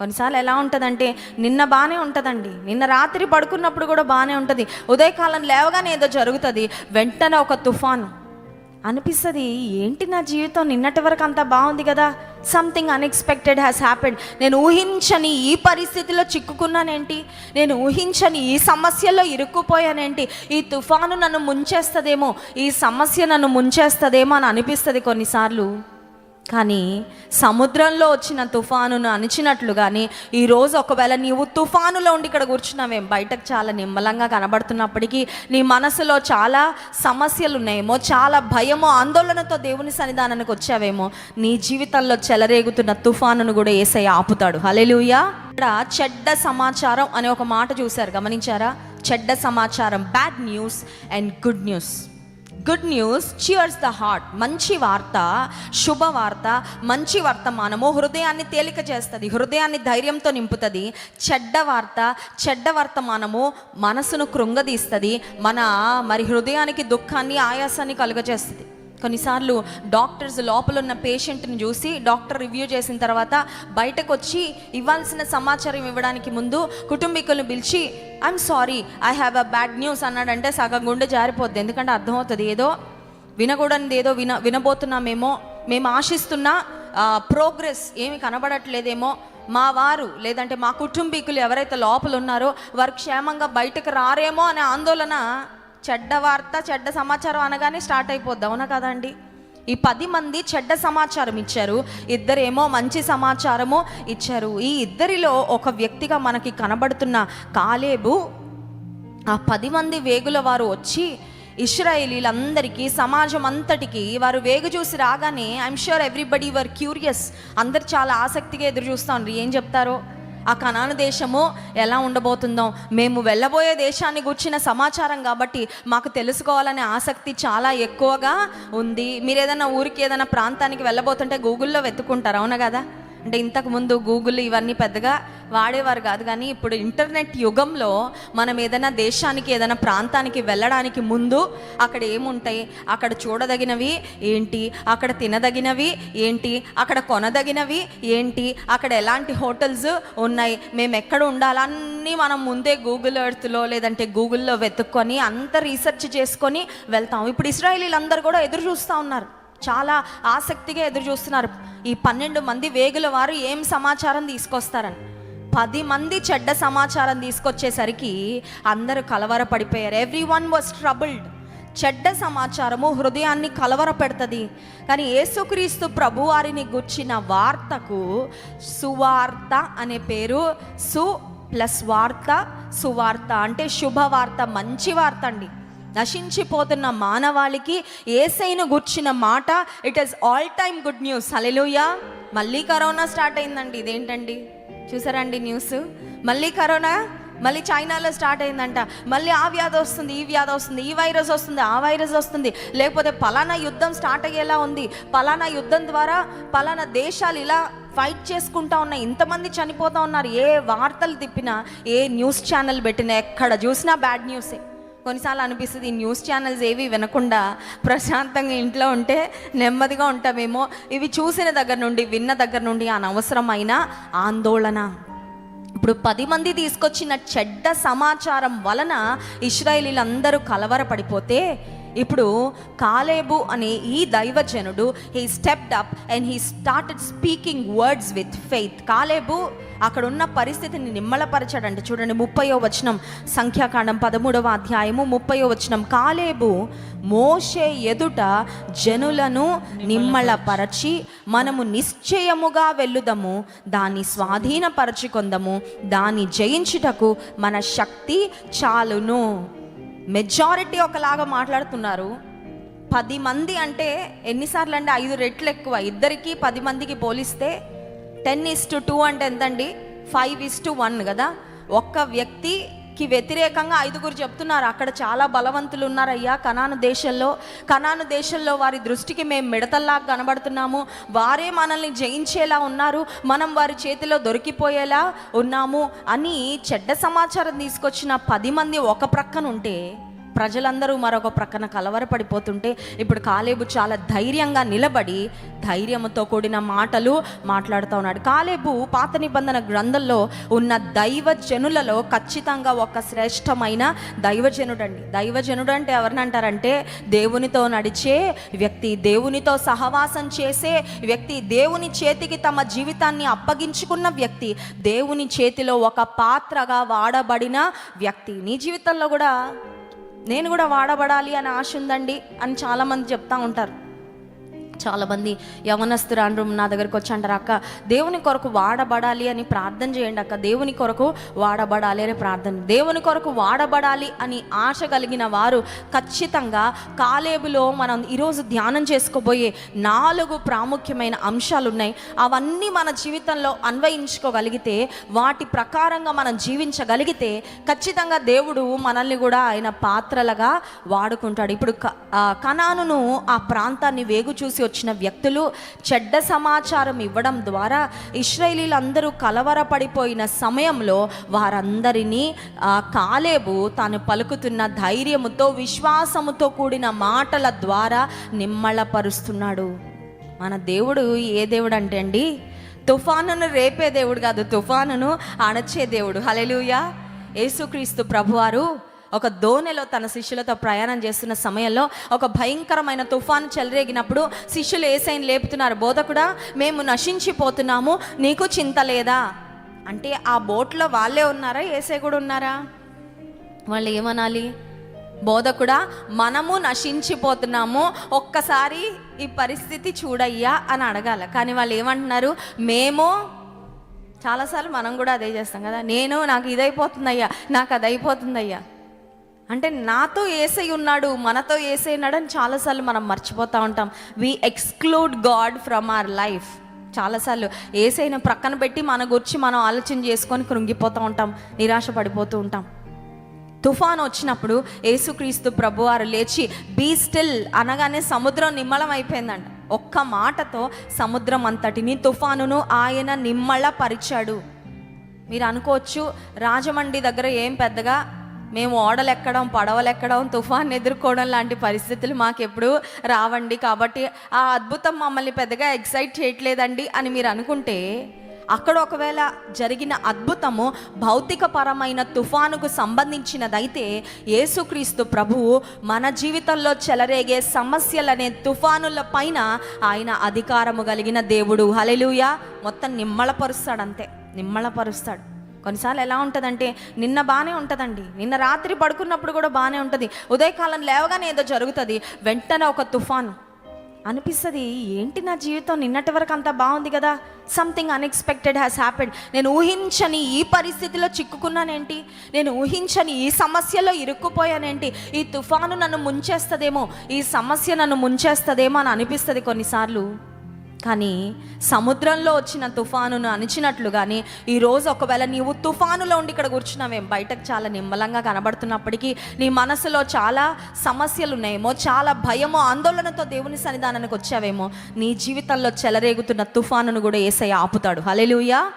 కొన్నిసార్లు ఎలా ఉంటుందంటే నిన్న బాగానే ఉంటుందండి. నిన్న రాత్రి పడుకున్నప్పుడు కూడా బాగానే ఉంటుంది. ఉదయకాలం లేవగానే ఏదో జరుగుతుంది. వెంటనే ఒక తుఫాను. అనిపిస్తుంది ఏంటి నా జీవితం? నిన్నటి వరకు అంతా బాగుంది కదా. సంథింగ్ అన్ఎక్స్పెక్టెడ్ హ్యాస్ హ్యాపెండ్ నేను ఊహించని ఈ పరిస్థితిలో చిక్కుకున్నానేంటి? నేను ఊహించని ఈ సమస్యలో ఇరుక్కుపోయానేంటి? ఈ తుఫాను నన్ను ముంచేస్తుందేమో? ఈ సమస్య నన్ను ముంచేస్తుందేమో అని అనిపిస్తుంది కొన్నిసార్లు. కానీ సముద్రంలో వచ్చిన తుఫానును అణిచినట్లుగానే ఈరోజు ఒకవేళ నీవు తుఫానులో ఉండి ఇక్కడ కూర్చున్నావేం బయటకు చాలా నిమ్మలంగా కనబడుతున్నప్పటికీ నీ మనసులో చాలా సమస్యలు ఉన్నాయేమో చాలా భయమో ఆందోళనతో దేవుని సన్నిధానానికి వచ్చావేమో నీ జీవితంలో చెలరేగుతున్న తుఫానును కూడా ఏసై ఆపుతాడు. హలెలుయా ఇక్కడ చెడ్డ సమాచారం అనే ఒక మాట చూశారు గమనించారా? చెడ్డ సమాచారం bad news and good news. Good news cheers the heart మంచి వార్త శుభవార్త మంచి వర్తమానము హృదయాన్ని తేలిక చేస్తుంది హృదయాన్ని ధైర్యంతో నింపుతుంది. చెడ్డ వార్త చెడ్డ వర్తమానము మనసును కృంగదీస్తుంది మన మరి హృదయానికి దుఃఖాన్ని ఆయాసాన్ని కలుగజేస్తుంది. కొన్నిసార్లు డాక్టర్స్ లోపల ఉన్న పేషెంట్ని చూసి డాక్టర్ రివ్యూ చేసిన తర్వాత బయటకు వచ్చి ఇవ్వాల్సిన సమాచారం ఇవ్వడానికి ముందు కుటుంబీకులను పిలిచి I'm sorry I have a bad news అన్నాడంటే సగం గుండె జారిపోద్ది. ఎందుకంటే అర్థమవుతుంది ఏదో వినకూడనిది ఏదో విన వినబోతున్నామేమో మేము ఆశిస్తున్న ప్రోగ్రెస్ ఏమి కనబడట్లేదేమో. మా వారు లేదంటే మా కుటుంబీకులు ఎవరైతే లోపల ఉన్నారో వారు క్షేమంగా బయటకు రారేమో అనే ఆందోళన చెడ్డ వార్త చెడ్డ సమాచారం అనగానే స్టార్ట్ అయిపోద్ది. అవునా కదండి? ఈ పది మంది చెడ్డ సమాచారం ఇచ్చారు. ఇద్దరేమో మంచి సమాచారము ఇచ్చారు. ఈ ఇద్దరిలో ఒక వ్యక్తిగా మనకి కనబడుతున్న కాలేబు ఆ పది మంది వేగుల వారు వచ్చి ఇస్రాయేలీలందరికీ సమాజం అంతటికి వారు వేగు చూసి రాగానే I'm sure everybody were curious అందరు చాలా ఆసక్తిగా ఎదురు చూస్తూ ఏం చెప్తారో? ఆ కనాను దేశము ఎలా ఉండబోతుందో. మేము వెళ్ళబోయే దేశాన్ని గుర్చిన సమాచారం కాబట్టి మాకు తెలుసుకోవాలనే ఆసక్తి చాలా ఎక్కువగా ఉంది. మీరు ఏదైనా ఊరికి ఏదైనా ప్రాంతానికి వెళ్ళబోతుంటే గూగుల్లో వెతుక్కుంటారు అవునా కదా? అంటే ఇంతకుముందు గూగుల్ ఇవన్నీ పెద్దగా వాడేవారు కాదు కానీ ఇప్పుడు ఇంటర్నెట్ యుగంలో మనం ఏదైనా దేశానికి ఏదైనా ప్రాంతానికి వెళ్ళడానికి ముందు అక్కడ ఏముంటాయి? అక్కడ చూడదగినవి ఏంటి? అక్కడ తినదగినవి ఏంటి? అక్కడ కొనదగినవి ఏంటి? అక్కడ ఎలాంటి హోటల్స్ ఉన్నాయి? మేము ఎక్కడ ఉండాలన్నీ మనం ముందే గూగుల్ ఎర్త్లో లేదంటే గూగుల్లో వెతుక్కొని అంత రీసెర్చ్ చేసుకొని వెళ్తాం. ఇప్పుడు ఇస్రాయలీలందరూ కూడా ఎదురు చూస్తూ ఉన్నారు. చాలా ఆసక్తిగా ఎదురు చూస్తున్నారు. ఈ పన్నెండు మంది వేగుల వారు ఏం సమాచారం తీసుకొస్తారని. పది మంది చెడ్డ సమాచారం తీసుకొచ్చేసరికి అందరూ కలవరపడిపోయారు. ఎవ్రీ వన్ వాజ్ ట్రబుల్డ్ చెడ్డ సమాచారము హృదయాన్ని కలవర పెడుతుంది కానీ యేసుక్రీస్తు ప్రభు వారిని గుర్చిన వార్తకు సువార్త అనే పేరు సు ప్లస్ వార్త సువార్త అంటే శుభవార్త మంచి వార్త అండి. నశించిపోతున్న మానవాళికి ఏసైను గుర్చిన మాట it is all time good news hallelujah మళ్ళీ కరోనా స్టార్ట్ అయిందండి. ఇదేంటండి? చూసారండి న్యూస్? మళ్ళీ కరోనా? మళ్ళీ చైనాలో స్టార్ట్ అయిందంట. మళ్ళీ ఆ వ్యాధి వస్తుంది ఈ వ్యాధి వస్తుంది ఈ వైరస్ వస్తుంది ఆ వైరస్ వస్తుంది. లేకపోతే పలానా యుద్ధం స్టార్ట్ అయ్యేలా ఉంది. పలానా యుద్ధం ద్వారా పలానా దేశాలు ఇలా ఫైట్ చేసుకుంటా ఉన్నాయి. ఇంతమంది చనిపోతూ ఉన్నారు. ఏ వార్తలు తిప్పినా ఏ న్యూస్ ఛానల్ పెట్టినా ఎక్కడ చూసినా బ్యాడ్ న్యూసే. కొన్నిసార్లు అనిపిస్తుంది ఈ న్యూస్ ఛానల్స్ ఏవి వినకుండా ప్రశాంతంగా ఇంట్లో ఉంటే నెమ్మదిగా ఉంటామేమో. ఇవి చూసిన దగ్గర నుండి విన్న దగ్గర నుండి అనవసరమైన ఆందోళన. ఇప్పుడు పది మంది తీసుకొచ్చిన చెడ్డ సమాచారం వలన ఇస్రాయేలీలందరూ కలవరపడిపోతే ఇప్పుడు కాలేబు అనే ఈ దైవజనుడు he stepped up and he started speaking words with faith Caleb అక్కడ ఉన్న పరిస్థితిని నిమ్మలపరచాడంటే. చూడండి ముప్పయో వచనం సంఖ్యాకాండం పదమూడవ అధ్యాయము ముప్పయో వచనం. కాలేబు మోషే ఎదుట జనులను నిమ్మలపరచి మనము నిశ్చయముగా వెళ్ళుదము దాన్ని స్వాధీనపరచుకొందము దాన్ని జయించుటకు మన శక్తి చాలును. మెజారిటీ ఒకలాగా మాట్లాడుతున్నారు. పది మంది అంటే ఎన్నిసార్లు అంటే ఐదు రెట్లు ఎక్కువ. ఇద్దరికి పది మందికి పోలిస్తే టెన్ ఇస్ టు టూ అంటే ఎంతండి? ఫైవ్ ఇస్ టు వన్ కదా? ఒక్క వ్యక్తి కి వ్యతిరేకంగా ఐదుగురు చెప్తున్నారు. అక్కడ చాలా బలవంతులు ఉన్నారయ్యా కనాను దేశంలో. కనాను దేశంలో వారి దృష్టికి మేము మిడతల్లాగా కనబడుతున్నాము. వారే మనల్ని జయించేలా ఉన్నారు. మనం వారి చేతిలో దొరికిపోయేలా ఉన్నాము అని చెడ్డ సమాచారం తీసుకొచ్చిన పది మంది ఒక ప్రక్కన ఉంటే ప్రజలందరూ మరొక ప్రక్కన కలవరపడిపోతుంటే ఇప్పుడు కాలేబు చాలా ధైర్యంగా నిలబడి ధైర్యంతో కూడిన మాటలు మాట్లాడుతూ ఉన్నాడు. కాలేబు పాత నిబంధన గ్రంథంలో ఉన్న దైవజనులలో ఖచ్చితంగా ఒక శ్రేష్టమైన దైవజనుడండి. దైవజనుడు అంటే ఎవరిని అంటారంటే దేవునితో నడిచే వ్యక్తి దేవునితో సహవాసం చేసే వ్యక్తి దేవుని చేతికి తమ జీవితాన్ని అప్పగించుకున్న వ్యక్తి దేవుని చేతిలో ఒక పాత్రగా వాడబడిన వ్యక్తి. నీ జీవితంలో కూడా నేను కూడా వాడబడాలి అని ఆశ ఉందండి అని చాలామంది చెప్తా ఉంటారు. చాలామంది యవనస్తులు అండ్రు నా దగ్గరికి వచ్చి అంటారు అక్క దేవుని కొరకు వాడబడాలి అని ప్రార్థన చేయండి అక్క. దేవుని కొరకు వాడబడాలి అని ప్రార్థన. దేవుని కొరకు వాడబడాలి అని ఆశ కలిగిన వారు ఖచ్చితంగా కాలేబులో మనం ఈరోజు ధ్యానం చేసుకోబోయే నాలుగు ప్రాముఖ్యమైన అంశాలు ఉన్నాయి. అవన్నీ మన జీవితంలో అన్వయించుకోగలిగితే వాటి ప్రకారంగా మనం జీవించగలిగితే ఖచ్చితంగా దేవుడు మనల్ని కూడా ఆయన పాత్రలుగా వాడుకుంటాడు. ఇప్పుడు క- కనానును ఆ ప్రాంతాన్ని వేగు చూసి వచ్చిన వ్యక్తులు చెడ్డ సమాచారం ఇవ్వడం ద్వారా ఇస్రాయేలీలందరూ కలవరపడిపోయిన సమయంలో వారందరినీ ఆ కాలేబు తాను పలుకుతున్న ధైర్యముతో విశ్వాసముతో కూడిన మాటల ద్వారా నిమ్మళపరుస్తున్నాడు. మన దేవుడు ఏ దేవుడు అంటే అండి? తుఫానును రేపే దేవుడు కాదు తుఫానును అణచే దేవుడు. హలెలుయా యేసుక్రీస్తు ప్రభువారు ఒక దోణిలో తన శిష్యులతో ప్రయాణం చేస్తున్న సమయంలో ఒక భయంకరమైన తుఫాను చెలరేగినప్పుడు శిష్యులు ఏసైని లేపుతున్నారు బోధకుడా మేము నశించిపోతున్నాము నీకు చింత లేదా? అంటే ఆ బోట్లో వాళ్ళే ఉన్నారా? ఏసై కూడా ఉన్నారా? వాళ్ళు ఏమనాలి? బోధకుడా మనము నశించిపోతున్నాము ఒక్కసారి ఈ పరిస్థితి చూడయ్యా అని అడగాల. కానీ వాళ్ళు ఏమంటున్నారు? మేము చాలాసార్లు మనం కూడా అదే చేస్తాం కదా నేను నాకు ఇదైపోతుందయ్యా నాకు అది అయిపోతుందయ్యా అంటే నాతో ఏసై ఉన్నాడు మనతో ఏసై ఉన్నాడు అని చాలాసార్లు మనం మర్చిపోతూ ఉంటాం. We exclude God from our life చాలాసార్లు ఏసైన ప్రక్కన పెట్టి మన గురించి మనం ఆలోచన చేసుకొని కృంగిపోతూ ఉంటాం నిరాశ పడిపోతూ ఉంటాం. తుఫాను వచ్చినప్పుడు యేసుక్రీస్తు ప్రభువారు లేచి బీ స్టిల్ అనగానే సముద్రం నిమ్మలం అయిపోయిందంట. ఒక్క మాటతో సముద్రం అంతటిని తుఫానును ఆయన నిమ్మళ పరిచాడు మీరు అనుకోవచ్చు రాజమండ్రి దగ్గర ఏం పెద్దగా మేము ఓడలు ఎక్కడం పడవలు ఎక్కడం తుఫాన్ ఎదుర్కోవడం లాంటి పరిస్థితులు మాకెప్పుడు రావండి. కాబట్టి ఆ అద్భుతం మమ్మల్ని పెద్దగా ఎక్సైట్ చేయట్లేదండి అని మీరు అనుకుంటే అక్కడ ఒకవేళ జరిగిన అద్భుతము భౌతికపరమైన తుఫానుకు సంబంధించినదైతే యేసుక్రీస్తు ప్రభువు మన జీవితంలో చెలరేగే సమస్యలనే తుఫానుల పైన ఆయన అధికారము కలిగిన దేవుడు. హలెలుయా మొత్తం నిమ్మళపరుస్తాడంతే. నిమ్మళపరుస్తాడు. కొన్నిసార్లు ఎలా ఉంటుందంటే నిన్న బాగానే ఉంటుందండి. నిన్న రాత్రి పడుకున్నప్పుడు కూడా బాగానే ఉంటుంది. ఉదయకాలం లేవగానే ఏదో జరుగుతుంది. వెంటనే ఒక తుఫాను. అనిపిస్తుంది ఏంటి నా జీవితం? నిన్నటి వరకు అంత బాగుంది కదా. సంథింగ్ అన్ఎక్స్పెక్టెడ్ హ్యాస్ హ్యాపెండ్ నేను ఊహించని ఈ పరిస్థితిలో చిక్కుకున్నానేంటి? నేను ఊహించని ఈ సమస్యలో ఇరుక్కుపోయానేంటి? ఈ తుఫాను నన్ను ముంచేస్తుందేమో? ఈ సమస్య నన్ను ముంచేస్తుందేమో అని అనిపిస్తుంది కొన్నిసార్లు. కానీ సముద్రంలో వచ్చిన తుఫానును అణిచినట్లుగానే ఈరోజు ఒకవేళ నీవు తుఫానులో ఉండి ఇక్కడ కూర్చున్నావేం? బయటకు చాలా నిమ్మలంగా కనబడుతున్నప్పటికీ నీ మనసులో చాలా సమస్యలు ఉన్నాయేమో చాలా భయమో ఆందోళనతో దేవుని సన్నిధానానికి వచ్చావేమో. నీ జీవితంలో చెలరేగుతున్న తుఫానును కూడా ఏసై ఆపుతాడు. హలెలుయా